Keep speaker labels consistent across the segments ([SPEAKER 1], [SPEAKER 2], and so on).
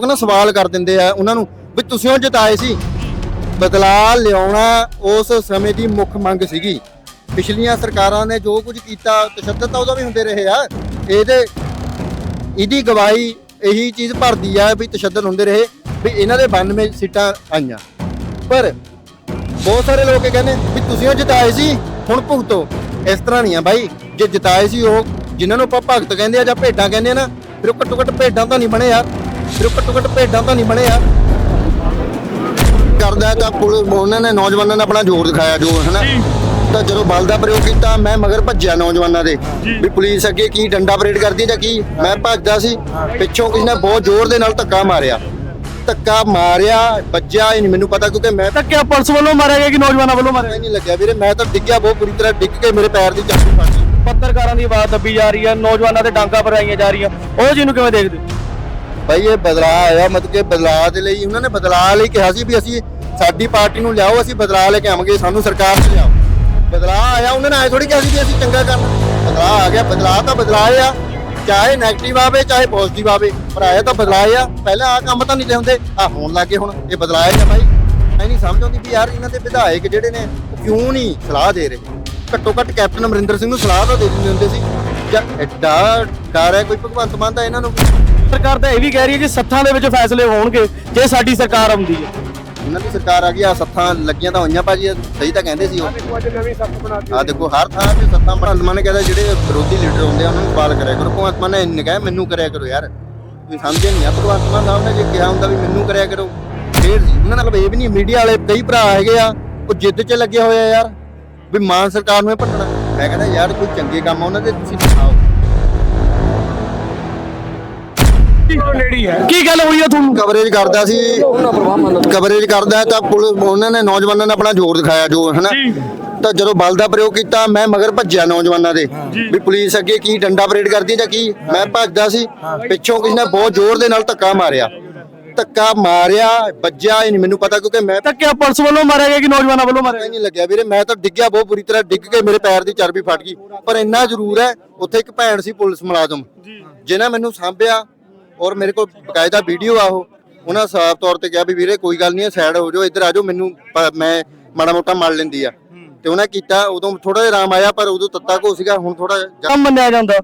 [SPEAKER 1] ਲੋਕ ਨਾ ਸਵਾਲ ਕਰ ਦਿੰਦੇ ਆ ਉਹਨਾਂ ਨੂੰ ਵੀ ਤੁਸੀਂ ਉਹ ਜਿਤਾਏ ਸੀ। ਬਦਲਾਅ ਲਿਆਉਣਾ ਉਸ ਸਮੇਂ ਦੀ ਮੁੱਖ ਮੰਗ ਸੀਗੀ। ਪਿਛਲੀਆਂ ਸਰਕਾਰਾਂ ਨੇ ਜੋ ਕੁਝ ਕੀਤਾ, ਤਸ਼ੱਦਦ ਤਾਂ ਉਦੋਂ ਵੀ ਹੁੰਦੇ ਰਹੇ ਆ। ਇਹਦੇ, ਇਹਦੀ ਗਵਾਹੀ ਇਹੀ ਚੀਜ਼ ਭਰਦੀ ਆ ਵੀ ਤਸ਼ੱਦਦ ਹੁੰਦੇ ਰਹੇ, ਵੀ ਇਹਨਾਂ ਦੇ 92 ਸੀਟਾਂ ਆਈਆਂ। ਪਰ ਬਹੁਤ ਸਾਰੇ ਲੋਕ ਇਹ ਕਹਿੰਦੇ, ਵੀ ਤੁਸੀਂ ਉਹ ਜਿਤਾਏ ਸੀ, ਹੁਣ ਭੁਗਤੋ। ਇਸ ਤਰ੍ਹਾਂ ਨਹੀਂ ਆ ਬਾਈ, ਜੇ ਜਿਤਾਏ ਸੀ ਉਹ, ਜਿਨ੍ਹਾਂ ਨੂੰ ਆਪਾਂ ਭਗਤ ਕਹਿੰਦੇ ਆ ਜਾਂ ਭੇਡਾਂ ਕਹਿੰਦੇ ਆ ਨਾ, ਫਿਰ ਉਹ ਘੱਟੋ ਘੱਟ ਭੇਡਾਂ ਤਾਂ ਨਹੀਂ ਬਣੇ ਯਾਰ। ਫਿਰ ਉਹ ਘੱਟੋ ਘੱਟ ਭੇਡਾਂ ਤਾਂ ਨਹੀਂ ਬਣੇ ਯਾਰ ਕਰਦਾ ਤਾਂ ਪੁਲਿਸ ਉਹਨਾਂ ਨੇ ਨੌਜਵਾਨਾਂ ਨੇ ਆਪਣਾ ਜ਼ੋਰ ਦਿਖਾਇਆ ਜੋ ਹਨਾ ਤਾਂ ਜਦੋਂ ਬਲ ਦਾ ਪ੍ਰਯੋਗ ਕੀਤਾ ਮੈਂ ਮਗਰ ਭੱਜਿਆ ਨੌਜਵਾਨਾਂ ਦੇ। ਵੀ ਪੁਲਿਸ ਅੱਗੇ ਕੀ ਡੰਡਾ ਪਰੇਡ ਕਰਦੀ ਜਾਂ ਕੀ? ਮੈਂ ਭੱਜਦਾ ਸੀ। ਪਿੱਛੋਂ ਕਿਸੇ ਨੇ ਬਹੁਤ ਜ਼ੋਰ ਦੇ ਨਾਲ ਧੱਕਾ ਮਾਰਿਆ। ਧੱਕਾ ਮਾਰਿਆ ਵੱਜਿਆ ਹੀ ਨਹੀਂ ਮੈਨੂੰ ਪਤਾ ਕਿਉਂਕਿ ਮੈਂ
[SPEAKER 2] ਤਾਂ ਕਿਆ ਪੁਲਿਸ ਵੱਲੋਂ ਮਾਰਿਆ ਗਿਆ ਕਿ ਨੌਜਵਾਨਾਂ ਵੱਲੋਂ ਮਾਰਿਆ
[SPEAKER 1] ਨਹੀਂ ਲੱਗਿਆ ਵੀਰੇ ਮੈਂ ਤਾਂ ਡਿੱਗਿਆ ਬਹੁਤ ਬੁਰੀ ਤਰ੍ਹਾਂ ਡਿੱਗ ਕੇ ਮੇਰੇ ਪੈਰ ਦੀ ਗਈ
[SPEAKER 2] ਪੱਤਰਕਾਰਾਂ ਦੀ ਆਵਾਜ਼ ਦੱਬੀ ਜਾ ਰਹੀ ਹੈ ਨੌਜਵਾਨਾਂ ਤੇ ਡਾਂਗਾ ਭਰਾਈਆਂ ਜਾ ਰਹੀਆਂ। ਉਹ ਜੀ ਨੂੰ ਕਿਵੇਂ ਦੇਖਦੇ?
[SPEAKER 1] ਭਾਈ ਇਹ ਬਦਲਾਅ ਆਇਆ, ਮਤਲਬ ਕਿ ਬਦਲਾਅ ਦੇ ਲਈ ਉਹਨਾਂ ਨੇ ਬਦਲਾਅ ਲਈ ਕਿਹਾ ਸੀ ਵੀ ਅਸੀਂ ਸਾਡੀ ਪਾਰਟੀ ਨੂੰ ਲਿਆਓ, ਅਸੀਂ ਬਦਲਾਅ ਲੈ ਕੇ ਆਵਾਂਗੇ, ਸਾਨੂੰ ਸਰਕਾਰ 'ਚ ਲਿਆਓ। ਬਦਲਾਅ ਆਇਆ, ਉਹਨਾਂ ਨੇ ਐ ਥੋੜੀ ਕਿਹਾ ਸੀ ਵੀ ਅਸੀਂ ਚੰਗਾ ਕਰਨਾ। ਬਦਲਾਅ ਆ ਗਿਆ, ਬਦਲਾਅ ਤਾਂ ਬਦਲਾਅ ਆ, ਚਾਹੇ ਨੈਗੇਟਿਵ ਆਵੇ, ਚਾਹੇ ਪੋਜ਼ਿਟਿਵ ਆਵੇ, ਪਰ ਆਇਆ ਤਾਂ ਬਦਲਾਅ ਆ। ਪਹਿਲਾਂ ਆ ਕੰਮ ਤਾਂ ਨਹੀਂ ਤੇ ਹੁੰਦੇ ਆ ਹੋਣ ਲੱਗੇ ਹੁਣ, ਇਹ ਬਦਲਾਅ ਆ ਭਾਈ ਮੈਂ ਨਹੀਂ ਸਮਝ ਆਉਂਦੀ ਵੀ ਯਾਰ ਇਹਨਾਂ ਦੇ ਵਿਧਾਇਕ ਜਿਹੜੇ ਨੇ ਕਿਉਂ ਨਹੀਂ ਸਲਾਹ ਦੇ ਰਹੇ? ਘੱਟੋ ਘੱਟ ਕੈਪਟਨ ਅਮਰਿੰਦਰ ਸਿੰਘ ਨੂੰ ਸਲਾਹ ਤਾਂ ਦੇ ਦਿੰਦੇ ਹੁੰਦੇ ਸੀ। ਜਾਂ ਐਡਾ ਡਰ ਹੈ ਕੋਈ ਭਗਵੰਤ ਮਾਨ ਦਾ ਇਹਨਾਂ ਨੂੰ
[SPEAKER 2] ਸਰਕਾਰ ਤਾਂ ਇਹ ਵੀ ਕਹਿ ਰਹੀ ਹੈ ਕਿ ਸੱਥਾਂ ਦੇ ਵਿੱਚ ਫੈਸਲੇ ਹੋਣਗੇ ਜੇ ਸਾਡੀ ਸਰਕਾਰ ਆਉਂਦੀ ਹੈ।
[SPEAKER 1] ਉਹਨਾਂ ਦੀ ਸਰਕਾਰ ਆ ਗਈ ਆ ਸੱਥਾਂ ਲੱਗੀਆਂ ਤਾਂ ਹੋਈਆਂ ਭਾਜੀ ਸਹੀ ਤਾਂ ਕਹਿੰਦੇ ਸੀ ਉਹ।
[SPEAKER 2] ਅੱਜ ਨਵੀਂ ਸੱਥ ਬਣਾ
[SPEAKER 1] ਆ ਦੇਖੋ ਹਰ ਥਾਂ ਤੇ ਸੱਥਾਂ ਭਗਵੰਤ ਮਾਨ ਨੇ ਕਹਿੰਦਾ ਜਿਹੜੇ ਵਿਰੋਧੀ ਲੀਡਰ ਹੁੰਦੇ ਆ ਉਹਨਾਂ ਨੂੰ ਸਵਾਲ ਕਰਿਆ ਕਰੋ। ਭਗਵੰਤ ਮਾਨ ਨੇ ਇੰਨੇ ਕਿਹਾ ਮੈਨੂੰ ਕਰਿਆ ਕਰੋ ਯਾਰ। ਤੁਸੀਂ ਸਮਝੇ ਨਹੀਂ ਆ ਭਗਵੰਤ ਮਾਨ ਸਾਹਿਬ ਨੇ ਜੇ ਕਿਹਾ ਹੁੰਦਾ ਵੀ ਮੈਨੂੰ ਕਰਿਆ ਕਰੋ ਫੇਰ ਉਹਨਾਂ ਨਾਲ ਇਹ ਵੀ ਨਹੀਂ ਮੀਡੀਆ ਵਾਲੇ ਕਈ ਭਰਾ ਹੈਗੇ ਆ ਉਹ ਜਿੱਦ 'ਚ ਲੱਗੇ ਹੋਏ ਆ ਯਾਰ ਵੀ ਮਾਨ ਸਰਕਾਰ ਨੂੰ ਇਹ ਭੰਨਣਾ। ਮੈਂ ਕਹਿੰਦਾ ਯਾਰ ਕੋਈ ਚੰਗੇ ਕੰਮ ਆ ਉਹਨਾਂ ਦੇ ਤੁਸੀਂ ਦਿਖਾਓ
[SPEAKER 2] ਕੀ ਗੱਲ ਹੋਈ ਹੈ ਤੁਹਾਨੂੰ
[SPEAKER 1] ਕਵਰੇਜ ਕਰਦਾ ਸੀ। ਕਵਰੇਜ ਕਰਦਾ ਤਾਂ ਪੁਲਿਸ ਉਹਨਾਂ ਨੇ ਨੌਜਵਾਨਾਂ ਨੇ ਆਪਣਾ ਜ਼ੋਰ ਦਿਖਾਇਆ ਜੋ ਹਨਾ। ਤਾਂ ਜਦੋਂ ਬਲ ਦਾ ਪ੍ਰਯੋਗ ਕੀਤਾ ਮੈਂ ਮਗਰ ਭੱਜਿਆ ਨੌਜਵਾਨਾਂ ਦੇ। ਵੀ ਪੁਲਿਸ ਅੱਗੇ ਕੀ ਡੰਡਾ ਪਰੇਡ ਕਰਦੀ ਜਾਂ ਕੀ? ਮੈਂ ਭੱਜਦਾ ਸੀ। ਪਿੱਛੋਂ ਕਿਸੇ ਨੇ ਬਹੁਤ ਜ਼ੋਰ ਦੇ ਨਾਲ ਧੱਕਾ ਮਾਰਿਆ। ਧੱਕਾ ਮਾਰਿਆ ਵੱਜਿਆ ਹੀ ਨਹੀਂ। ਮੈਨੂੰ ਪਤਾ ਕਿਉਂਕਿ ਮੈਂ
[SPEAKER 2] ਤਾਂ ਕਿਆ ਪੁਲਿਸ ਵੱਲੋਂ ਮਾਰਿਆ ਗਿਆ ਕਿ ਨੌਜਵਾਨਾਂ ਵੱਲੋਂ ਮਾਰਿਆ
[SPEAKER 1] ਪਤਾ ਹੀ ਨਹੀਂ ਲੱਗਿਆ ਵੀਰੇ ਮੈਂ ਤਾਂ ਡਿੱਗਿਆ ਬਹੁਤ ਬੁਰੀ ਤਰ੍ਹਾਂ ਡਿੱਗ ਕੇ ਮੇਰੇ ਪੈਰ ਦੀ ਚਰਬੀ ਫਟ ਗਈ। ਪਰ ਇੰਨਾ ਜ਼ਰੂਰ ਹੈ ਉੱਥੇ ਇੱਕ ਭੈਣ ਸੀ ਪੁਲਿਸ ਮੁਲਾਜ਼ਮ ਜਿਨ੍ਹਾਂ ਮੈਨੂੰ ਸਾਂਭਿਆ ਔਰ ਮੇਰੇ ਕੋਲ ਬਕਾਇਦਾ ਵੀਡੀਓ ਆ ਉਹ। ਉਹਨਾਂ ਸਾਫ਼ ਤੌਰ ਤੇ ਕਿਹਾ ਵੀ ਵੀਰੇ ਕੋਈ ਗੱਲ ਨਹੀਂ ਸਾਈਡ ਹੋ ਜਾਓ ਇੱਧਰ ਆ ਜਾਓ ਮੈਨੂੰ ਪ- ਮੈਂ ਮਾੜਾ ਮੋਟਾ ਮੜ ਲੈਂਦੀ ਆ। ਤੇ ਉਹਨਾਂ ਕੀਤਾ ਉਦੋਂ ਥੋੜਾ ਜਿਹਾ ਆਰਾਮ ਆਇਆ ਪਰ ਉਦੋਂ ਤੱਤਾ ਕੋ ਸੀਗਾ ਹੁਣ ਥੋੜਾ
[SPEAKER 2] ਕੰਮ ਮੰਨਿਆ ਜਾਂਦਾ।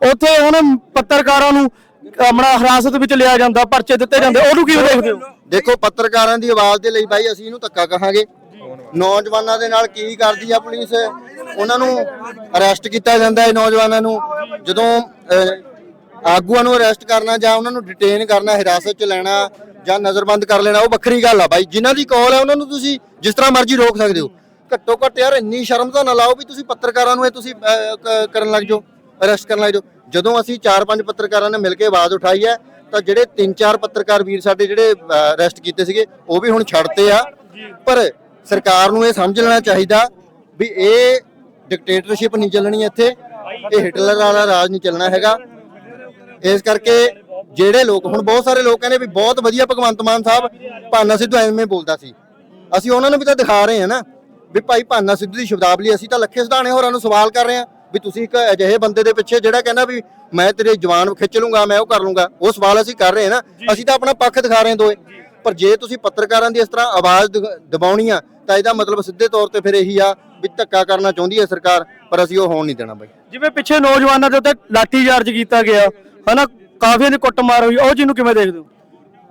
[SPEAKER 2] ਉੱਥੇ ਹੁਣ ਪੱਤਰਕਾਰਾਂ ਨੂੰ ਆਪਣਾ ਹਿਰਾਸਤ ਵਿੱਚ ਲਿਆ ਜਾਂਦਾ, ਪਰਚੇ ਦਿੱਤੇ ਜਾਂਦੇ, ਉਹਨੂੰ ਕਿਵੇਂ ਦੇਖਦੇ ਹੋ
[SPEAKER 1] ਦੇਖੋ, ਪੱਤਰਕਾਰਾਂ ਦੀ ਆਵਾਜ਼ ਦੇ ਲਈ ਬਾਈ, ਅਸੀਂ ਇਹਨੂੰ ਧੱਕਾ ਕਹਾਂਗੇ। ਨੌਜਵਾਨਾਂ ਦੇ ਨਾਲ ਕੀ ਕਰਦੀ ਆ ਪੁਲਿਸ? ਉਹਨਾਂ ਨੂੰ ਅਰੈਸਟ ਕੀਤਾ ਜਾਂਦਾ ਹੈ ਨੌਜਵਾਨਾਂ ਨੂੰ। ਜਦੋਂ ਆਗੂਆਂ ਨੂੰ ਅਰੈਸਟ ਕਰਨਾ ਜਾਂ ਉਹਨਾਂ ਨੂੰ ਡਿਟੇਨ ਕਰਨਾ, ਹਿਰਾਸਤ 'ਚ ਲੈਣਾ ਜਾਂ ਨਜ਼ਰਬੰਦ ਕਰ ਲੈਣਾ, ਉਹ ਵੱਖਰੀ ਗੱਲ ਆ ਬਾਈ। ਜਿਨ੍ਹਾਂ ਦੀ ਕਾਲ ਹੈ ਉਹਨਾਂ ਨੂੰ ਤੁਸੀਂ ਜਿਸ ਤਰ੍ਹਾਂ ਮਰਜ਼ੀ ਰੋਕ ਸਕਦੇ ਹੋ। ਘੱਟੋ ਘੱਟ ਯਾਰ ਇੰਨੀ ਸ਼ਰਮ ਤਾਂ ਨਾ ਲਾਓ ਵੀ ਤੁਸੀਂ ਪੱਤਰਕਾਰਾਂ ਨੂੰ ਇਹ ਤੁਸੀਂ ਕਰਨ ਲੱਗ ਜਾਓ ਅਰੈਸਟ ਕਰਨ ਲੱਗ ਜਾਓ। ਜਦੋਂ ਅਸੀਂ 4-5 ਪੱਤਰਕਾਰਾਂ ਨੇ ਮਿਲ ਕੇ ਆਵਾਜ਼ ਉਠਾਈ ਹੈ, ਤਾਂ ਜਿਹੜੇ 3-4 ਪੱਤਰਕਾਰ ਵੀਰ ਸਾਡੇ ਜਿਹੜੇ ਅਰੈਸਟ ਕੀਤੇ ਸੀਗੇ, ਉਹ ਵੀ ਹੁਣ ਛੱਡਤੇ ਆ। ਪਰ ਸਰਕਾਰ ਨੂੰ ਇਹ ਸਮਝ ਲੈਣਾ ਚਾਹੀਦਾ ਵੀ ਇਹ ਡਿਕਟੇਟਰਸ਼ਿਪ ਨਹੀਂ ਚੱਲਣੀ ਇੱਥੇ, ਇਹ ਹਿਟਲਰ ਵਾਲਾ ਰਾਜ ਨਹੀਂ ਚੱਲਣਾ ਹੈਗਾ। ਇਸ ਕਰਕੇ ਜਿਹੜੇ ਲੋਕ, ਹੁਣ ਬਹੁਤ ਸਾਰੇ ਲੋਕ ਕਹਿੰਦੇ ਵੀ ਬਹੁਤ ਵਧੀਆ ਭਗਵੰਤ ਮਾਨ ਸਾਹਿਬ, ਭਾਨਾ ਸਿੱਧੂ ਐਵੇਂ ਬੋਲਦਾ ਸੀ। ਅਸੀਂ ਉਹਨਾਂ ਨੂੰ ਵੀ ਤਾਂ ਦਿਖਾ ਰਹੇ ਹਾਂ ਨਾ, ਵੀ ਭਾਈ ਭਾਨਾ ਸਿੱਧੂ ਦੀ ਸ਼ਬਦਾਵਲੀ ਅਸੀਂ ਤਾਂ ਲੱਖੇ ਸਿਧਾਣੇ ਹੋਰਾਂ ਨੂੰ ਸਵਾਲ ਕਰ ਰਹੇ ਹਾਂ। ਵੀ ਤੁਸੀਂ ਇੱਕ ਅਜਿਹੇ ਬੰਦੇ ਦੇ ਪਿੱਛੇ ਜਿਹੜਾ ਕਹਿੰਦਾ ਵੀ ਮੈਂ ਤੇਰੇ ਜਵਾਨ ਖਿੱਚ ਲੂੰਗਾ ਮੈਂ ਉਹ ਕਰ ਲੂੰਗਾ ਉਹ ਸਵਾਲ ਅਸੀਂ ਕਰ ਰਹੇ ਹਾਂ ਨਾ। ਅਸੀਂ ਤਾਂ ਆਪਣਾ ਪੱਖ ਦਿਖਾ ਰਹੇ ਹਾਂ ਦੋਏ ਪਰ ਜੇ ਤੁਸੀਂ ਪੱਤਰਕਾਰਾਂ ਦੀ ਇਸ ਤਰ੍ਹਾਂ ਆਵਾਜ਼ ਦਬਾਉਣੀ ਆ ਤਾਂ ਇਹਦਾ ਮਤਲਬ ਸਿੱਧੇ ਤੌਰ ਤੇ ਫਿਰ ਇਹੀ ਆ ਵੀ ਧੱਕਾ ਕਰਨਾ ਚਾਹੁੰਦੀ ਹੈ ਸਰਕਾਰ ਪਰ ਅਸੀਂ ਉਹ ਹੋਣ ਨਹੀਂ ਦੇਣਾ ਬਾਈ।
[SPEAKER 2] ਜਿਵੇਂ ਪਿੱਛੇ ਨੌਜਵਾਨਾਂ ਦੇ ਉੱਤੇ ਲਾਠੀ ਚਾਰਜ ਕੀਤਾ ਗਿਆ ਹਨਾ? ਕਾਫੀਆਂ ਦੀ ਕੁੱਟਮਾਰ ਹੋਈ ਉਹ ਚੀਜ਼ ਨੂੰ ਕਿਵੇਂ ਦੇਖਦੇ ਹੋ?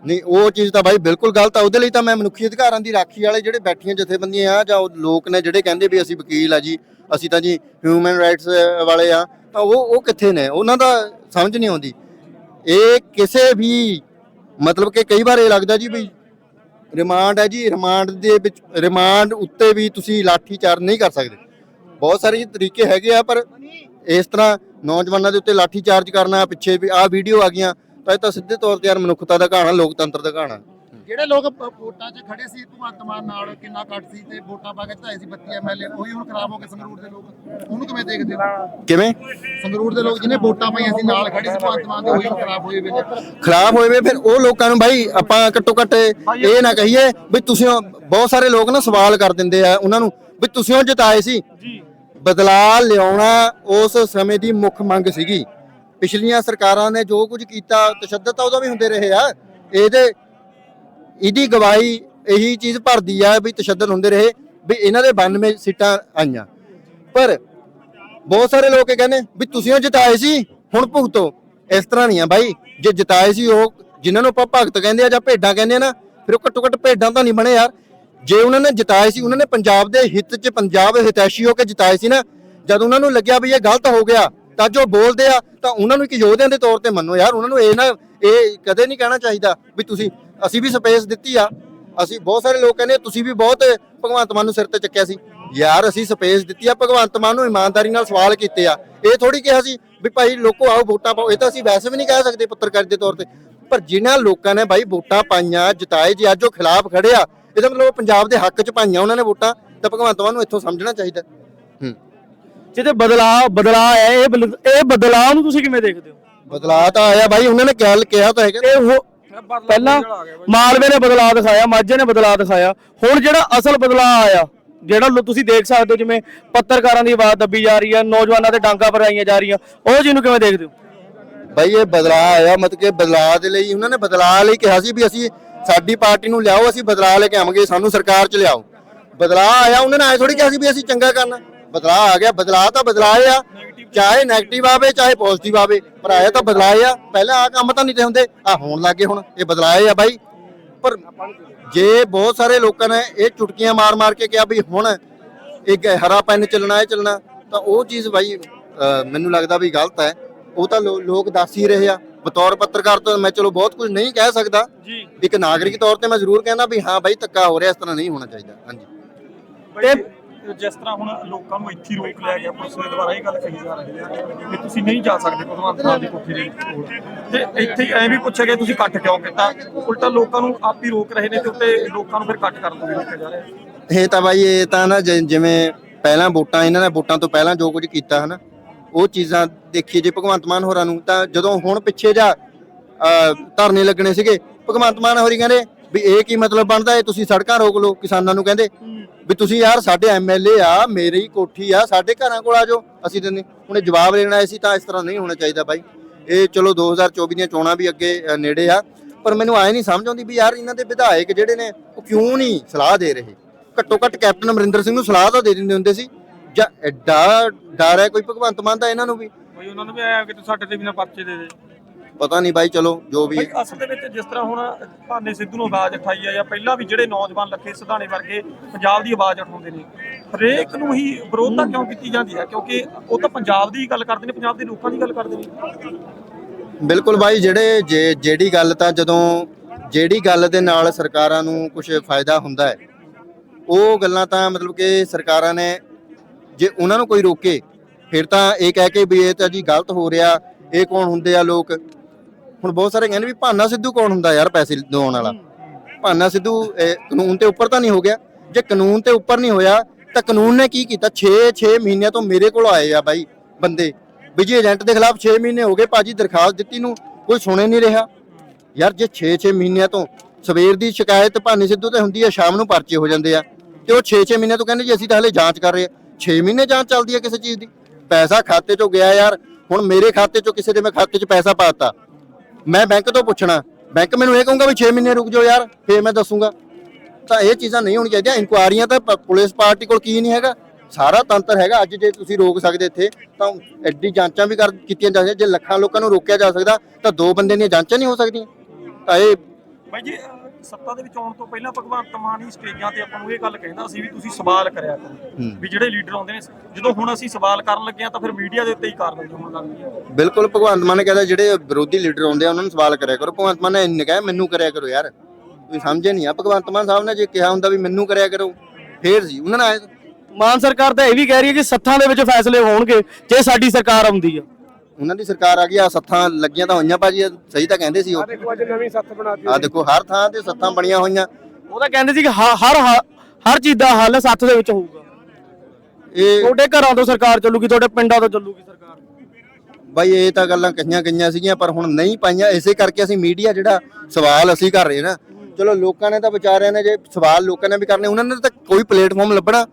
[SPEAKER 1] ਨਹੀਂ ਉਹ ਚੀਜ਼ ਤਾਂ ਬਾਈ ਬਿਲਕੁਲ ਗਲਤ ਆ ਉਹਦੇ ਲਈ ਤਾਂ ਮੈਂ ਮਨੁੱਖੀ ਅਧਿਕਾਰਾਂ ਦੀ ਰਾਖੀ ਵਾਲੇ ਜਿਹੜੇ ਬੈਠੀਆਂ ਜਥੇਬੰਦੀਆਂ ਆ ਜਾਂ ਉਹ ਲੋਕ ਨੇ ਜਿਹੜੇ ਕਹਿੰਦੇ ਵੀ ਅਸੀਂ ਵਕੀਲ ਆ ਜੀ ਅਸੀਂ ਤਾਂ ਜੀ ਹਿਊਮਨ ਰਾਈਟਸ ਵਾਲੇ ਆ, ਤਾਂ ਉਹ ਉਹ ਕਿੱਥੇ ਨੇ? ਉਹਨਾਂ ਦਾ ਸਮਝ ਨਹੀਂ ਆਉਂਦੀ। ਇਹ ਕਿਸੇ ਵੀ, ਮਤਲਬ ਕਿ ਕਈ ਵਾਰ ਇਹ ਲੱਗਦਾ ਜੀ ਵੀ ਰਿਮਾਂਡ ਹੈ ਜੀ ਰਿਮਾਂਡ ਦੇ ਵਿੱਚ ਰਿਮਾਂਡ ਉੱਤੇ ਵੀ ਤੁਸੀਂ ਲਾਠੀ ਚਾਰਜ ਨਹੀਂ ਕਰ ਸਕਦੇ। ਬਹੁਤ ਸਾਰੇ ਤਰੀਕੇ ਹੈਗੇ ਆ, ਪਰ ਇਸ ਤਰ੍ਹਾਂ ਨੌਜਵਾਨਾਂ ਦੇ ਉੱਤੇ ਲਾਠੀ ਚਾਰਜ ਕਰਨਾ, ਪਿੱਛੇ ਵੀ ਆਹ ਵੀਡੀਓ ਆ ਗਈਆਂ, ਤਾਂ ਇਹ ਤਾਂ ਸਿੱਧੇ ਤੌਰ ਤੇ ਯਾਰ ਮਨੁੱਖਤਾ ਦਾ ਘਾਣਾ, ਲੋਕਤੰਤਰ ਦਾ ਘਾਣਾ।
[SPEAKER 3] ਜਿਹੜੇ ਲੋਕ ਵੋਟਾਂ 'ਚ ਖੜੇ ਸੀ ਭਗਵੰਤ ਮਾਨ ਨਾਲ ਕਿੰਨਾ ਕੱਟ ਸੀ ਤੇ ਵੋਟਾਂ ਪਾ ਕੇ ਚੜਾਏ ਸੀ 32 ਐਮਐਲਏ ਉਹੀ ਹੁਣ ਖਰਾਬ ਹੋ ਗਏ ਸੰਗਰੂਰ ਦੇ ਲੋਕ। ਉਹਨੂੰ ਕਿਵੇਂ ਦੇਖਦੇ ਹੋ?
[SPEAKER 1] ਕਿਵੇਂ?
[SPEAKER 3] ਸੰਗਰੂਰ ਦੇ ਲੋਕ ਜਿਹਨੇ ਵੋਟਾਂ ਪਾਈਆਂ ਸੀ ਨਾਲ ਖੜੇ ਸੀ ਭਗਵੰਤ ਮਾਨ ਦੇ ਉਹੀ ਖਰਾਬ ਹੋਏ ਵੇ
[SPEAKER 1] ਖਰਾਬ ਹੋਏ ਵੇ ਫਿਰ ਉਹ ਲੋਕਾਂ ਨੂੰ ਬਾਈ ਆਪਾਂ ਘੱਟੋ ਘੱਟ ਇਹ ਨਾ ਕਹੀਏ ਵੀ ਤੁਸੀਂ ਬਹੁਤ ਸਾਰੇ ਲੋਕ ਨਾ ਸਵਾਲ ਕਰ ਦਿੰਦੇ ਆ ਉਹਨਾਂ ਨੂੰ ਵੀ ਤੁਸੀਂ ਉਹ ਜਿਤਾਏ ਸੀ। ਬਦਲਾਅ ਲਿਆਉਣਾ ਉਸ ਸਮੇਂ ਦੀ ਮੁੱਖ ਮੰਗ ਸੀਗੀ। ਪਿਛਲੀਆਂ ਸਰਕਾਰਾਂ ਨੇ ਜੋ ਕੁਝ ਕੀਤਾ ਤਸ਼ੱਦਦ ਤਾਂ ਉਦੋਂ ਵੀ ਹੁੰਦੇ ਰਹੇ ਆ। ਇਹਦੇ ਇਹਦੀ ਗਵਾਹੀ ਇਹੀ ਚੀਜ਼ ਭਰਦੀ ਆ ਵੀ ਤਸ਼ੱਦਦ ਹੁੰਦੇ ਰਹੇ, ਵੀ ਇਹਨਾਂ ਦੇ 92 ਸੀਟਾਂ ਆਈਆਂ। ਪਰ ਬਹੁਤ ਸਾਰੇ ਲੋਕ ਇਹ ਕਹਿੰਦੇ, ਵੀ ਤੁਸੀਂ ਉਹ ਜਿਤਾਏ ਸੀ, ਹੁਣ ਭੁਗਤੋ। ਇਸ ਤਰ੍ਹਾਂ ਨਹੀਂ ਆ ਬਾਈ, ਜੇ ਜਿਤਾਏ ਸੀ ਉਹ, ਜਿਨ੍ਹਾਂ ਨੂੰ ਆਪਾਂ ਭਗਤ ਕਹਿੰਦੇ ਆ ਜਾਂ ਭੇਡਾਂ ਕਹਿੰਦੇ ਆ ਨਾ, ਫਿਰ ਉਹ ਘੱਟੋ ਘੱਟ ਭੇਡਾਂ ਤਾਂ ਨਹੀਂ ਬਣੇ ਯਾਰ। ਜੇ ਉਹਨਾਂ ਨੇ ਜਿਤਾਏ ਸੀ, ਉਹਨਾਂ ਨੇ ਪੰਜਾਬ ਦੇ ਹਿੱਤ 'ਚ ਪੰਜਾਬ ਹਿਤੈਸ਼ੀ ਹੋ ਕੇ ਜਿਤਾਏ ਸੀ ਨਾ, ਜਦ ਉਹਨਾਂ ਨੂੰ ਲੱਗਿਆ ਵੀ ਇਹ ਗਲਤ ਹੋ ਗਿਆ, ਤਾਂ ਜੋ ਬੋਲਦੇ ਆ, ਤਾਂ ਉਹਨਾਂ ਨੂੰ ਇੱਕ ਯੋਧਿਆਂ ਦੇ ਤੌਰ ਤੇ ਮੰਨੋ ਯਾਰ, ਉਹਨਾਂ ਨੂੰ ਇਹ ਨਾ, ਇਹ ਕਦੇ ਨਹੀਂ ਕਹਿਣਾ ਚਾਹੀਦਾ ਵੀ ਤੁਸੀਂ ਅਸੀਂ ਵੀ ਸਪੇਸ ਦਿੱਤੀ ਆ। ਅਸੀਂ ਬਹੁਤ ਸਾਰੇ ਲੋਕ ਕਹਿੰਦੇ ਤੁਸੀਂ ਵੀ ਬਹੁਤ ਭਗਵੰਤ ਮਾਨ ਨੂੰ ਸਿਰ ਤੇ ਚੱਕਿਆ ਸੀ। ਯਾਰ ਅਸੀਂ ਸਪੇਸ ਦਿੱਤੀ ਆ ਭਗਵੰਤ ਮਾਨ ਨੂੰ ਇਮਾਨਦਾਰੀ ਨਾਲ ਸਵਾਲ ਕੀਤੇ ਆ। ਇਹ ਥੋੜੀ ਕਿਹਾ ਸੀ ਵੀ ਭਾਈ ਲੋਕੋ ਆਓ ਵੋਟਾਂ ਪਾਓ। ਇਹ ਤਾਂ ਅਸੀਂ ਵੈਸੇ ਵੀ ਨਹੀਂ ਕਹਿ ਸਕਦੇ ਪੱਤਰਕਾਰ ਦੇ ਤੌਰ ਤੇ। ਪਰ ਜਿਨ੍ਹਾਂ ਲੋਕਾਂ ਨੇ ਭਾਈ ਵੋਟਾਂ ਪਾਈਆਂ ਜਿਤਾਏ ਜੇ ਅੱਜ ਉਹ ਖਿਲਾਫ ਖੜੇ ਆ ਇਹਦਾ ਮਤਲਬ ਪੰਜਾਬ ਦੇ ਹੱਕ 'ਚ ਪਾਈਆਂ ਉਹਨਾਂ ਨੇ ਵੋਟਾਂ ਤਾਂ ਭਗਵੰਤ ਮਾਨ ਨੂੰ ਇੱਥੋਂ ਸਮਝਣਾ ਚਾਹੀਦਾ। ਹੂੰ।
[SPEAKER 2] ਜਿਹਦੇ ਬਦਲਾਅ ਬਦਲਾਅ ਹੈ ਇਹ ਇਹ ਬਦਲਾਅ ਨੂੰ ਤੁਸੀਂ ਕਿਵੇਂ ਦੇਖਦੇ ਹੋ?
[SPEAKER 1] ਬਦਲਾਅ ਤਾਂ ਆਇਆ ਭਾਈ ਉਹਨਾਂ ਨੇ ਗੱਲ ਕਿਹਾ ਤਾਂ ਹੈਗਾ।
[SPEAKER 2] ਇਹ ਉਹ ਪਹਿਲਾਂ ਮਾਲਵੇ ਨੇ ਬਦਲਾਅ ਦਿਖਾਇਆ ਮਾਝੇ ਨੇ ਬਦਲਾਅ ਦਿਖਾਇਆ। ਹੁਣ ਜਿਹੜਾ ਅਸਲ ਬਦਲਾਅ ਆਇਆ ਜਿਹੜਾ ਲੋ- ਤੁਸੀਂ ਦੇਖ ਸਕਦੇ ਹੋ ਜਿਵੇਂ ਪੱਤਰਕਾਰਾਂ ਦੀ ਆਵਾਜ਼ ਦੱਬੀ ਜਾ ਰਹੀ ਹੈ ਨੌਜਵਾਨਾਂ ਤੇ ਡਾਂਗਾ ਭਰਾਈਆਂ ਜਾ ਰਹੀਆਂ। ਉਹ ਚੀਜ਼ ਨੂੰ ਕਿਵੇਂ ਦੇਖਦੇ ਹੋ?
[SPEAKER 1] ਭਾਈ ਇਹ ਬਦਲਾਅ ਆਇਆ ਮਤਲਬ ਕਿ ਬਦਲਾਅ ਦੇ ਲਈ ਉਹਨਾਂ ਨੇ ਬਦਲਾਅ ਲਈ ਕਿਹਾ ਸੀ ਵੀ ਅਸੀਂ ਸਾਡੀ ਪਾਰਟੀ ਨੂੰ ਲਿਆਓ ਅਸੀਂ ਬਦਲਾਅ ਲੈ ਕੇ ਆਵਾਂਗੇ ਸਾਨੂੰ ਸਰਕਾਰ 'ਚ ਲਿਆਓ। ਬਦਲਾਅ ਆਇਆ ਉਹਨਾਂ ਨੇ ਐ ਥੋੜੀ ਕਿਹਾ ਸੀ ਵੀ ਅਸੀਂ ਚੰਗਾ ਕਰਨਾ। ਬਦਲਾਅ ਆ ਗਿਆ ਬਦਲਾਅ ਤਾਂ ਬਦਲਾਅ ਆ। ਚਾਹੇ 네ਗੇਟਿਵ ਆਵੇ ਚਾਹੇ ਪੋਜ਼ਿਟਿਵ ਆਵੇ ਪਰ ਆਇਆ ਤਾਂ ਬਦਲਾਅ ਆ। ਪਹਿਲਾਂ ਆ ਕੰਮ ਤਾਂ ਨਹੀਂ ਤੇ ਹੁੰਦੇ ਆ ਹੋਣ ਲੱਗੇ ਹੁਣ ਇਹ ਬਦਲਾਅ ਆ ਬਾਈ। ਪਰ ਜੇ ਬਹੁਤ ਸਾਰੇ ਲੋਕਾਂ ਨੇ ਇਹ ਚੁਟਕੀਆਂ ਮਾਰ-ਮਾਰ ਕੇ ਕਿਹਾ ਵੀ ਹੁਣ ਇੱਕ ਹਰਾ ਪੈਨ ਚੱਲਣਾ ਹੈ ਚੱਲਣਾ ਤਾਂ ਉਹ ਚੀਜ਼ ਬਾਈ ਮੈਨੂੰ ਲੱਗਦਾ ਵੀ ਗਲਤ ਹੈ। ਉਹ ਤਾਂ ਲੋਕ ਦੱਸ ਹੀ ਰਹੇ ਆ। ਬਤੌਰ ਪੱਤਰਕਾਰ ਤੋਂ ਮੈਂ ਚਲੋ ਬਹੁਤ ਕੁਝ ਨਹੀਂ ਕਹਿ ਸਕਦਾ।
[SPEAKER 2] ਜੀ।
[SPEAKER 1] ਇੱਕ ਨਾਗਰਿਕ ਤੌਰ ਤੇ ਮੈਂ ਜ਼ਰੂਰ ਕਹਿੰਦਾ ਵੀ ਹਾਂ ਬਾਈ ਧੱਕਾ ਹੋ ਰਿਹਾ ਇਸ ਤਰ੍ਹਾਂ ਨਹੀਂ ਹੋਣਾ ਚਾਹੀਦਾ। ਹਾਂਜੀ।
[SPEAKER 4] ਤੇ ਜਿਸ ਤਰ੍ਹਾਂ ਹੁਣ ਲੋਕਾਂ ਨੂੰ ਇੱਥੇ ਰੋਕ ਲਿਆ ਗਿਆ, ਪੁਲਿਸ ਨੇ ਦੁਬਾਰਾ ਇਹ ਗੱਲ ਕਹੀ ਜਾ ਰਹੀ ਹੈ ਕਿ ਤੁਸੀਂ ਨਹੀਂ ਜਾ ਸਕਦੇ ਭਗਵੰਤ ਮਾਨ ਦੀ ਕੋਠੀ ਦੇ ਕੋਲ। ਤੇ ਇੱਥੇ ਹੀ ਵੀ ਪੁੱਛਿਆ ਗਿਆ, ਤੁਸੀਂ ਕੱਟ ਕਿਉਂ ਕੀਤਾ? ਉਲਟਾ ਲੋਕਾਂ ਨੂੰ ਆਪ ਹੀ ਰੋਕ ਰਹੇ ਨੇ ਤੇ ਉੱਤੇ ਲੋਕਾਂ ਨੂੰ ਫਿਰ ਕੱਟ ਕਰਨ ਤੋਂ ਵੀ ਰੋਕਿਆ ਜਾ ਰਿਹਾ
[SPEAKER 1] ਇਹ ਤਾਂ ਬਾਈ, ਇਹ ਤਾਂ ਨਾ ਜਿਵੇਂ ਪਹਿਲਾਂ ਵੋਟਾਂ, ਇਹਨਾਂ ਨੇ ਵੋਟਾਂ ਤੋਂ ਪਹਿਲਾਂ ਜੋ ਕੁਝ ਕੀਤਾ ਹਨਾ, ਉਹ ਚੀਜ਼ਾਂ ਦੇਖੀਏ ਜੇ ਭਗਵੰਤ ਮਾਨ ਹੋਰਾਂ ਨੂੰ, ਤਾਂ ਜਦੋਂ ਹੁਣ ਪਿੱਛੇ ਜਾ ਧਰਨੇ ਲੱਗਣੇ ਸੀਗੇ, ਭਗਵੰਤ ਮਾਨ ਹੋਰੀ ਕਹਿੰਦੇ ਵੀ ਇਹ ਕੀ ਮਤਲਬ ਬਣਦਾ? ਹੈ ਤੁਸੀਂ ਸੜਕਾਂ ਰੋਕ ਲਓ, ਕਿਸਾਨਾਂ ਨੂੰ ਕਹਿੰਦੇ ਵੀ ਤੁਸੀਂ ਯਾਰ ਸਾਡੇ ਐਮਐਲਏ ਆ, ਮੇਰੀ ਕੋਠੀ ਆ, ਸਾਡੇ ਘਰਾਂ ਕੋਲ ਆ ਜਾਓ। ਅਸੀਂ ਦਿੰਦੇ ਹੁਣ ਜਵਾਬ ਲੈਣ ਆਏ ਸੀ ਤਾਂ ਇਸ ਤਰ੍ਹਾਂ ਨਹੀਂ ਹੋਣਾ ਚਾਹੀਦਾ ਬਾਈ। ਇਹ ਚਲੋ 2024 ਦੀਆਂ ਚੋਣਾਂ ਵੀ ਅੱਗੇ ਨੇੜੇ ਆ, ਪਰ ਮੈਨੂੰ ਆਏ ਨਹੀਂ ਸਮਝ ਆਉਂਦੀ ਵੀ ਯਾਰ ਇਹਨਾਂ ਦੇ ਵਿਧਾਇਕ ਜਿਹੜੇ ਨੇ, ਉਹ ਕਿਉਂ ਨਹੀਂ ਸਲਾਹ ਦੇ ਰਹੇ? ਘੱਟੋ ਘੱਟ ਕੈਪਟਨ ਅਮਰਿੰਦਰ ਸਿੰਘ ਨੂੰ ਸਲਾਹ ਤਾਂ ਦੇ ਦਿੰਦੇ ਹੁੰਦੇ ਸੀ। ਜਾਂ ਐਡਾ ਡਰ ਹੈ ਕੋਈ ਭਗਵੰਤ ਮਾਨ ਦਾ ਇਹਨਾਂ ਨੂੰ ਵੀ?
[SPEAKER 4] ਬਈ ਉਹਨਾਂ ਨੂੰ ਵੀ ਆਇਆ ਕਿ ਤੂੰ ਸਾਡੇ ਤੇ ਵੀ ਪਰਚੇ ਦੇ ਦੇ।
[SPEAKER 1] ਪਤਾ ਨਹੀਂ ਬਾਈ ਚਲੋ ਜੋ ਵੀ
[SPEAKER 4] ਅਸਲ ਦੇ ਵਿੱਚ ਜਿਸ ਤਰ੍ਹਾਂ ਹੁਣ ਭਾਨੇ ਸਿੱਧੂ ਨੂੰ ਆਵਾਜ਼ ਉਠਾਈ ਆ ਜਾਂ ਪਹਿਲਾਂ ਵੀ ਜਿਹੜੇ ਨੌਜਵਾਨ ਲੱਖੇ ਸਿਧਾਣੇ ਵਰਗੇ ਪੰਜਾਬ ਦੀ ਆਵਾਜ਼ ਉਠਾਉਂਦੇ ਨੇ ਹਰੇਕ ਨੂੰ ਹੀ ਵਿਰੋਧਤਾ ਕਿਉਂ ਕੀਤੀ ਜਾਂਦੀ ਹੈ? ਕਿਉਂਕਿ ਉਹ ਤਾਂ ਪੰਜਾਬ ਦੀ ਗੱਲ ਕਰਦੇ ਨੇ ਪੰਜਾਬ ਦੇ ਲੋਕਾਂ ਦੀ ਗੱਲ ਕਰਦੇ ਨੇ।
[SPEAKER 1] ਬਿਲਕੁਲ ਬਾਈ ਜਿਹੜੇ ਜੇ ਜਿਹੜੀ ਗੱਲ ਤਾਂ ਜਦੋਂ ਜਿਹੜੀ ਗੱਲ ਦੇ ਨਾਲ ਸਰਕਾਰਾਂ ਨੂੰ ਕੁਝ ਫਾਇਦਾ ਹੁੰਦਾ ਹੈ ਉਹ ਗੱਲਾਂ ਤਾਂ ਮਤਲਬ ਕਿ ਸਰਕਾਰਾਂ ਨੇ ਜੇ ਉਹਨਾਂ ਨੂੰ ਕੋਈ ਰੋਕੇ ਫਿਰ ਤਾਂ ਇਹ ਕਹਿ ਕੇ ਵੀ ਇਹ ਤਾਂ ਜੀ ਗਲਤ ਹੋ ਰਿਹਾ ਇਹ ਕੌਣ ਹੁੰਦੇ ਆ ਲੋਕ? ਹੁਣ ਬਹੁਤ ਸਾਰੇ ਕਹਿੰਦੇ ਵੀ ਭਾਨਾ ਸਿੱਧੂ ਕੌਣ ਹੁੰਦਾ ਯਾਰ ਪੈਸੇ ਦਿਵਾਉਣ ਵਾਲਾ? ਭਾਨਾ ਸਿੱਧੂ ਇਹ ਕਾਨੂੰਨ ਤੇ ਉੱਪਰ ਤਾਂ ਨਹੀਂ ਹੋ ਗਿਆ। ਜੇ ਕਾਨੂੰਨ ਤੇ ਉੱਪਰ ਨਹੀਂ ਹੋਇਆ ਤਾਂ ਕਾਨੂੰਨ ਨੇ ਕੀ ਕੀਤਾ? 6 6 ਮਹੀਨਿਆਂ ਤੋਂ ਮੇਰੇ ਕੋਲ ਆਏ ਆ ਬਾਈ ਬੰਦੇ। ਵੀ ਜੀ ਏਜੰਟ ਦੇ ਖਿਲਾਫ 6 ਮਹੀਨੇ ਹੋ ਗਏ ਭਾਜੀ ਦਰਖਾਸਤ ਦਿੱਤੀ ਨੂੰ ਕੋਈ ਸੁਣੇ ਨਹੀਂ ਰਿਹਾ। ਯਾਰ ਜੇ 6 6 ਮਹੀਨਿਆਂ ਤੋਂ ਸਵੇਰ ਦੀ ਸ਼ਿਕਾਇਤ ਭਾਨੀ ਸਿੱਧੂ ਤੇ ਹੁੰਦੀ ਆ ਸ਼ਾਮ ਨੂੰ ਪਰਚੇ ਹੋ ਜਾਂਦੇ ਆ। ਤੇ ਉਹ 6 6 ਮਹੀਨਿਆਂ ਤੋਂ ਕਹਿੰਦੇ ਜੀ ਅਸੀਂ ਤਾਂ ਹਲੇ ਜਾਂਚ ਕਰ ਰਹੇ ਆ। 6 ਮਹੀਨੇ ਜਾਂਚ ਚੱਲਦੀ ਆ ਕਿਸੇ ਚੀਜ਼ ਦੀ? ਪੈਸਾ ਖਾਤੇ 'ਚੋਂ ਗਿਆ ਯਾਰ। ਹੁਣ ਮੇਰੇ ਖਾਤੇ 'ਚੋਂ ਕਿਸੇ ਦੇ ਮੈਂ ਖਾਤੇ 'ਚ ਪੈਸਾ ਪਾਤਾ ਮੈਂ ਬੈਂਕ ਤੋਂ ਪੁੱਛਣਾ, ਬੈਂਕ ਮੈਨੂੰ ਇਹ ਕਹੂੰਗਾ ਵੀ 6 ਮਹੀਨੇ ਰੁਕ ਜਾਓ ਯਾਰ, ਫੇਰ ਮੈਂ ਦੱਸੂਗਾ। ਤਾਂ ਇਹ ਚੀਜ਼ਾਂ ਨਹੀਂ ਹੋਣੀ ਚਾਹੀਦੀਆਂ, ਇਨਕੁਆਰੀਆਂ ਤਾਂ ਪ- ਪੁਲਿਸ ਪਾਰਟੀ ਕੋਲ ਕੀ ਨਹੀਂ ਹੈਗਾ, ਸਾਰਾ ਤੰਤਰ ਹੈਗਾ, ਅੱਜ ਜੇ ਤੁਸੀਂ ਰੋਕ ਸਕਦੇ ਇੱਥੇ, ਤਾਂ ਐਡੀ ਜਾਂਚਾਂ ਵੀ ਕਰ ਕੀਤੀਆਂ ਜਾ ਜੇ ਲੱਖਾਂ ਲੋਕਾਂ ਨੂੰ ਰੋਕਿਆ ਜਾ ਸਕਦਾ, ਤਾਂ ਦੋ ਬੰਦੇ ਦੀਆਂ ਜਾਂਚਾਂ ਨਹੀਂ ਹੋ ਸਕਦੀਆਂ। ਤਾਂ ਇਹ
[SPEAKER 4] ਬਾਈ ਜੀ ਸੱਤਾ ਦੇ ਵਿੱਚ ਆਉਣ ਤੋਂ ਪਹਿਲਾਂ ਭਗਵੰਤ ਮਾਨ ਹੀ ਸਟੇਜਾਂ ਤੇ ਆਪਾਂ ਨੂੰ ਇਹ ਗੱਲ ਕਹਿੰਦਾ ਸੀ ਵੀ ਤੁਸੀਂ ਸਵਾਲ ਕਰਿਆ ਕਰੋ। ਵੀ ਜਿਹੜੇ ਲੀਡਰ ਆਉਂਦੇ ਨੇ ਜਦੋਂ ਹੁਣ ਅਸੀਂ ਸਵਾਲ ਕਰਨ ਲੱਗੇ ਆ ਤਾਂ ਫਿਰ ਮੀਡੀਆ ਦੇ ਉੱਤੇ ਹੀ ਕਾਰਵਾਈ ਹੋਣ ਲੱਗਦੀ ਹੈ
[SPEAKER 1] ਬਿਲਕੁਲ ਭਗਵੰਤ ਮਾਨ ਨੇ ਕਹਿੰਦਾ ਜਿਹੜੇ ਵਿਰੋਧੀ ਲੀਡਰ ਆਉਂਦੇ ਆ ਉਹਨਾਂ ਨੂੰ ਸਵਾਲ ਕਰਿਆ ਕਰੋ। ਭਗਵੰਤ ਮਾਨ ਨੇ ਇੰਨੇ ਕਹੇ ਮੈਨੂੰ ਕਰਿਆ ਕਰੋ ਯਾਰ। ਤੁਸੀਂ ਸਮਝੇ ਨਹੀਂ ਆ। ਭਗਵੰਤ ਮਾਨ ਸਾਹਿਬ ਨੇ ਜੇ ਕਿਹਾ ਹੁੰਦਾ ਵੀ ਮੈਨੂੰ ਕਰਿਆ ਕਰੋ ਫੇਰ ਸੀ। ਉਹਨਾਂ ਨੇ
[SPEAKER 2] ਮਾਨ ਸਰਕਾਰ ਤਾਂ ਇਹ ਵੀ ਕਹਿ ਰਹੀ ਹੈ ਕਿ ਸੱਥਾਂ ਦੇ ਵਿੱਚ ਫੈਸਲੇ ਹੋਣਗੇ ਜੇ ਸਾਡੀ ਸਰਕਾਰ ਆਉਂਦੀ ਆ।
[SPEAKER 1] ਉਹਨਾਂ ਦੀ ਸਰਕਾਰ ਆ ਗਈ ਆ ਸੱਥਾਂ ਲੱਗੀਆਂ ਤਾਂ ਹੋਈਆਂ ਭਾਜੀ ਸਹੀ ਤਾਂ ਕਹਿੰਦੇ ਸੀ ਉਹ।
[SPEAKER 2] ਦੇਖੋ ਅੱਜ ਨਵੀਂ ਸੱਥ ਬਣਾਤੀ
[SPEAKER 1] ਆ ਦੇਖੋ ਹਰ ਥਾਂ ਤੇ ਸੱਥਾਂ ਬਣੀਆਂ ਹੋਈਆਂ।
[SPEAKER 2] ਉਹ ਤਾਂ ਕਹਿੰਦੇ ਸੀ ਕਿ ਹ- ਹਰ ਹਰ ਚੀਜ਼ ਦਾ ਹੱਲ ਸੱਥ ਦੇ ਵਿੱਚ ਹੋਊਗਾ।
[SPEAKER 1] ਇਹ
[SPEAKER 2] ਤੁਹਾਡੇ ਘਰਾਂ ਤੋਂ ਸਰਕਾਰ ਚੱਲੂਗੀ ਤੁਹਾਡੇ ਪਿੰਡਾਂ ਤੋਂ ਚੱਲੂਗੀ ਸਰਕਾਰ।
[SPEAKER 1] ਬਾਈ ਇਹ ਤਾਂ ਗੱਲਾਂ ਕਹੀਆਂ ਗਈਆਂ ਸੀਗੀਆਂ ਪਰ ਹੁਣ ਨਹੀਂ ਪਾਈਆਂ। ਇਸੇ ਕਰਕੇ ਅਸੀਂ ਮੀਡੀਆ ਜਿਹੜਾ ਸਵਾਲ ਅਸੀਂ ਕਰ ਰਹੇ ਨਾ। ਚਲੋ ਲੋਕਾਂ ਨੇ ਤਾਂ ਵਿਚਾਰਿਆਂ ਨੇ ਜੇ ਸਵਾਲ ਲੋਕਾਂ ਨੇ ਵੀ ਕਰਨੇ ਉਹਨਾਂ ਨੇ ਤਾਂ ਕੋਈ ਪਲੇਟਫਾਰਮ ਲੱਭਣਾ।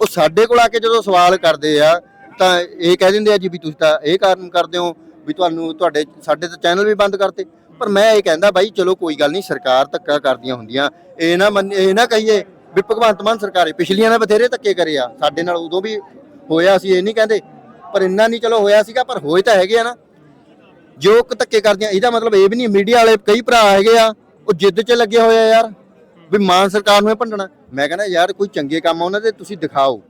[SPEAKER 1] ਉਹ ਸਾਡੇ ਕੋਲ ਆ ਕੇ ਜਦੋਂ ਸਵਾਲ ਕਰਦੇ ਆ ਤਾਂ ਇਹ ਕਹਿ ਦਿੰਦੇ ਆ ਜੀ ਵੀ ਤੁਸੀਂ ਤਾਂ ਇਹ ਕਾਰਨ ਕਰਦੇ ਹੋ ਵੀ ਤੁਹਾਨੂੰ ਤੁਹਾਡੇ ਸਾਡੇ ਤਾਂ ਚੈਨਲ ਵੀ ਬੰਦ ਕਰਤੇ। ਪਰ ਮੈਂ ਇਹ ਕਹਿੰਦਾ ਬਾਈ, ਚਲੋ ਕੋਈ ਗੱਲ ਨਹੀਂ, ਸਰਕਾਰ ਧੱਕਾ ਕਰਦੀਆਂ ਹੁੰਦੀਆਂ। ਇਹ ਨਾ ਮੰਨ- ਇਹ ਨਾ ਕਹੀਏ ਵੀ ਭਗਵੰਤ ਮਾਨ ਸਰਕਾਰੇ ਪਿਛਲੀਆਂ ਨੇ ਬਥੇਰੇ ਧੱਕੇ ਕਰੇ ਆ। ਸਾਡੇ ਨਾਲ ਉਦੋਂ ਵੀ ਹੋਇਆ ਸੀ, ਇਹ ਨਹੀਂ ਕਹਿੰਦੇ। ਪਰ ਇੰਨਾ ਨਹੀਂ ਚਲੋ ਹੋਇਆ ਸੀਗਾ, ਪਰ ਹੋਏ ਤਾਂ ਹੈਗੇ ਆ ਨਾ। ਜੋ ਕ ਧੱਕੇ ਕਰਦੀਆਂ, ਇਹਦਾ ਮਤਲਬ ਇਹ ਵੀ ਨਹੀਂ, ਮੀਡੀਆ ਵਾਲੇ ਕਈ ਭਰਾ ਹੈਗੇ ਆ, ਉਹ ਜਿੱਦ 'ਚ ਲੱਗੇ ਹੋਏ ਆ ਯਾਰ, ਵੀ ਮਾਨ ਸਰਕਾਰ ਨੂੰ ਇਹ ਭੰਡਣਾ। ਮੈਂ ਕਹਿੰਦਾ, ਯਾਰ ਕੋਈ ਚੰਗੇ ਕੰਮ ਉਹਨਾਂ ਦੇ, ਤੁਸੀਂ ਦਿਖਾਓ।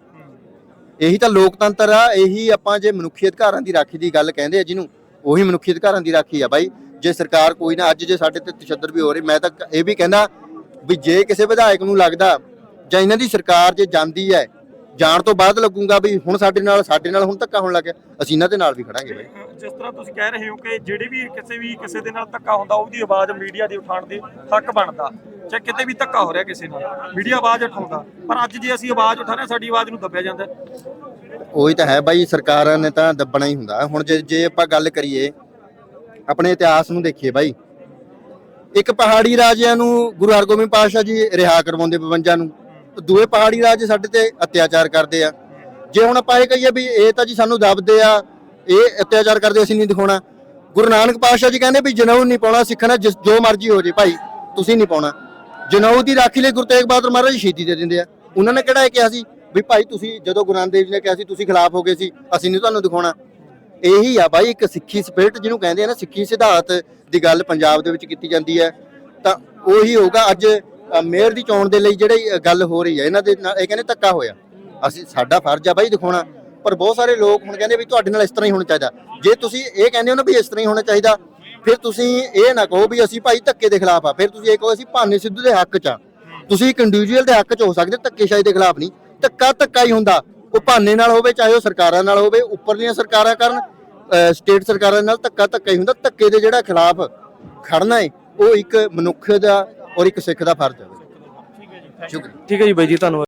[SPEAKER 1] ਇਹੀ ਤਾਂ ਲੋਕਤੰਤਰ ਆ, ਇਹੀ ਆਪਾਂ ਜੇ ਮਨੁੱਖੀ ਅਧਿਕਾਰਾਂ ਦੀ ਰਾਖੀ ਦੀ ਗੱਲ ਕਹਿੰਦੇ ਆ ਜਿਹਨੂੰ, ਉਹੀ ਮਨੁੱਖੀ ਅਧਿਕਾਰਾਂ ਦੀ ਰਾਖੀ ਆ ਬਾਈ। ਜੇ ਸਰਕਾਰ ਕੋਈ ਨਾ, ਅੱਜ ਜੇ ਸਾਡੇ ਤੇ ਤਸ਼ੱਦਦ ਵੀ ਹੋ ਰਹੀ, ਮੈਂ ਤਾਂ ਇਹ ਵੀ ਕਹਿੰਦਾ ਵੀ ਜੇ ਕਿਸੇ ਵਿਧਾਇਕ ਨੂੰ ਲੱਗਦਾ ਜਾਂ ਇਹਨਾਂ ਦੀ ਸਰਕਾਰ ਜੇ ਜਾਂਦੀ ਹੈ ਜਾਣ ਤੋਂ ਬਾਅਦ ਲੱਗੂਗਾ ਵੀ ਹੁਣ ਸਾਡੇ ਨਾਲ ਸਾਡੇ ਨਾਲ ਹੁਣ ਧੱਕਾ ਹੋਣ ਲੱਗਿਆ ਅਸੀਂ ਇਹਨਾਂ ਦੇ ਨਾਲ ਵੀ ਖੜਾਂਗੇ ਬਾਈ।
[SPEAKER 4] ਜਿਸ ਤਰ੍ਹਾਂ ਤੁਸੀਂ ਕਹਿ ਰਹੇ ਹੋ ਕਿ ਜਿਹੜੇ ਵੀ ਕਿਸੇ ਵੀ ਕਿਸੇ ਦੇ ਨਾਲ ਧੱਕਾ ਹੁੰਦਾ ਉਹਦੀ ਆਵਾਜ਼ ਮੀਡੀਆ ਦੀ ਉਠਾਉਣ ਦੇ ਹੱਕ ਬਣਦਾ ਚਾਹੇ ਕਿਤੇ ਵੀ ਧੱਕਾ ਹੋ ਰਿਹਾ ਕਿਸੇ ਨਾਲ ਮੀਡੀਆ ਆਵਾਜ਼ ਉਠਾਉਂਦਾ। ਪਰ ਅੱਜ ਜੇ ਅਸੀਂ ਆਵਾਜ਼ ਉਠਾ ਰਹੇ ਹਾਂ, ਸਾਡੀ ਆਵਾਜ਼ ਨੂੰ ਦੱਬਿਆ ਜਾਂਦਾ।
[SPEAKER 1] ਉਹੀ ਤਾਂ ਹੈ ਬਾਈ ਸਰਕਾਰਾਂ ਨੇ ਤਾਂ ਦੱਬਣਾ ਹੀ ਹੁੰਦਾ। ਹੁਣ ਜੇ ਜੇ ਆਪਾਂ ਗੱਲ ਕਰੀਏ ਆਪਣੇ ਇਤਿਹਾਸ ਨੂੰ ਦੇਖੀਏ ਬਾਈ। ਇੱਕ ਪਹਾੜੀ ਰਾਜਿਆਂ ਨੂੰ ਗੁਰੂ ਹਰਗੋਬਿੰਦ ਪਾਤਸ਼ਾਹ ਜੀ ਰਿਹਾ ਕਰਵਾਉਂਦੇ 52 ਨੂੰ। ਦੂਏ ਪਹਾੜੀ ਰਾਜ ਸਾਡੇ ਤੇ ਅਤਿਆਚਾਰ ਕਰਦੇ ਆ। ਜੇ ਹੁਣ ਆਪਾਂ ਇਹ ਕਹੀਏ ਵੀ ਇਹ ਤਾਂ ਜੀ ਸਾਨੂੰ ਦੱਬਦੇ ਆ, ਇਹ ਅਤਿਆਚਾਰ ਕਰਦੇ ਅਸੀਂ ਨਹੀਂ ਦਿਖਾਉਣਾ। ਗੁਰੂ ਨਾਨਕ ਪਾਤਸ਼ਾਹ ਜੀ ਕਹਿੰਦੇ ਵੀ ਜਨਊ ਨਹੀਂ ਪਾਉਣਾ ਸਿੱਖਣਾ ਜਿਸ ਜੋ ਮਰਜ਼ੀ ਹੋ ਜੇ ਭਾਈ, ਤੁਸੀਂ ਨਹੀਂ ਪਾਉਣਾ। ਜਨੇਊ ਦੀ ਰਾਖੀ ਲਈ ਗੁਰੂ ਤੇਗ ਬਹਾਦਰ ਮਹਾਰਾਜ ਸ਼ਹੀਦੀ ਦੇ ਦਿੰਦੇ ਆ। ਉਹਨਾਂ ਨੇ ਕਿਹੜਾ ਇਹ ਕਿਹਾ ਸੀ ਵੀ ਭਾਈ ਤੁਸੀਂ ਜਦੋਂ ਗੁਰੂ ਨਾਨਕ ਦੇਵ ਜੀ ਨੇ ਕਿਹਾ ਸੀ, ਤੁਸੀਂ ਖਿਲਾਫ ਹੋ ਗਏ ਸੀ, ਅਸੀਂ ਨਹੀਂ ਤੁਹਾਨੂੰ ਦਿਖਾਉਣਾ। ਇਹੀ ਆ ਬਾਈ, ਇੱਕ ਸਿੱਖੀ ਸਪਿਰਿਟ ਜਿਹਨੂੰ ਕਹਿੰਦੇ ਆ ਨਾ, ਸਿੱਖੀ ਸਿਧਾਂਤ ਦੀ ਗੱਲ ਪੰਜਾਬ ਦੇ ਵਿੱਚ ਕੀਤੀ ਜਾਂਦੀ ਹੈ। ਤਾਂ ਉਹੀ ਹੋਊਗਾ, ਅੱਜ ਮੇਅਰ ਦੀ ਚੋਣ ਦੇ ਲਈ ਜਿਹੜੀ ਗੱਲ ਹੋ ਰਹੀ ਹੈ, ਇਹਨਾਂ ਦੇ ਨਾਲ ਇਹ ਕਹਿੰਦੇ ਧੱਕਾ ਹੋਇਆ। ਅਸੀਂ, ਸਾਡਾ ਫਰਜ਼ ਆ ਬਾਈ ਦਿਖਾਉਣਾ, ਪਰ ਬਹੁਤ ਸਾਰੇ ਲੋਕ ਹੁਣ ਕਹਿੰਦੇ ਵੀ ਤੁਹਾਡੇ ਨਾਲ ਇਸ ਤਰ੍ਹਾਂ ਹੀ ਹੋਣਾ ਚਾਹੀਦਾ। ਜੇ ਤੁਸੀਂ ਇਹ ਕਹਿੰਦੇ ਹੋ ਨਾ ਵੀ ਇਸ ਤਰ੍ਹਾਂ ਹੀ ਹੋਣਾ ਚਾਹੀਦਾ, ਫਿਰ ਤੁਸੀਂ ਇਹ ਨਾ ਕਹੋ ਵੀ ਅਸੀਂ ਭਾਈ ਧੱਕੇ ਦੇ ਖਿਲਾਫ ਆ, ਫਿਰ ਤੁਸੀਂ ਇਹ ਕਹੋ ਅਸੀਂ ਭਾਨੇ ਸਿੱਧੂ ਦੇ ਹੱਕ 'ਚ ਆ। ਤੁਸੀਂ ਇੱਕ ਇੰਡੀਵਿਜੂਅਲ ਦੇ ਹੱਕ 'ਚ ਹੋ ਸਕਦੇ, ਧੱਕੇਸ਼ਾਹੀ ਦੇ ਖਿਲਾਫ ਨਹੀਂ। ਧੱਕਾ ਧੱਕਾ ਹੀ ਹੁੰਦਾ। ਉਹ ਭਾਨੇ ਨਾਲ ਹੋਵੇ, ਚਾਹੇ ਉਹ ਸਰਕਾਰਾਂ ਨਾਲ ਹੋਵੇ, ਉੱਪਰਲੀਆਂ ਸਰਕਾਰਾਂ ਕਰਨ ਸਟੇਟ ਸਰਕਾਰਾਂ ਨਾਲ ਧੱਕਾ ਧੱਕਾ ਹੀ ਹੁੰਦਾ। ਧੱਕੇ ਦੇ ਜਿਹੜਾ ਖਿਲਾਫ ਖੜਨਾ ਹੈ ਉਹ ਇੱਕ ਮਨੁੱਖ ਦਾ ਔਰ ਇੱਕ ਸਿੱਖ ਦਾ ਫਰਜ਼ ਹੈ।
[SPEAKER 2] ਠੀਕ ਹੈ ਜੀ ਬਾਈ ਜੀ ਧੰਨਵਾਦ।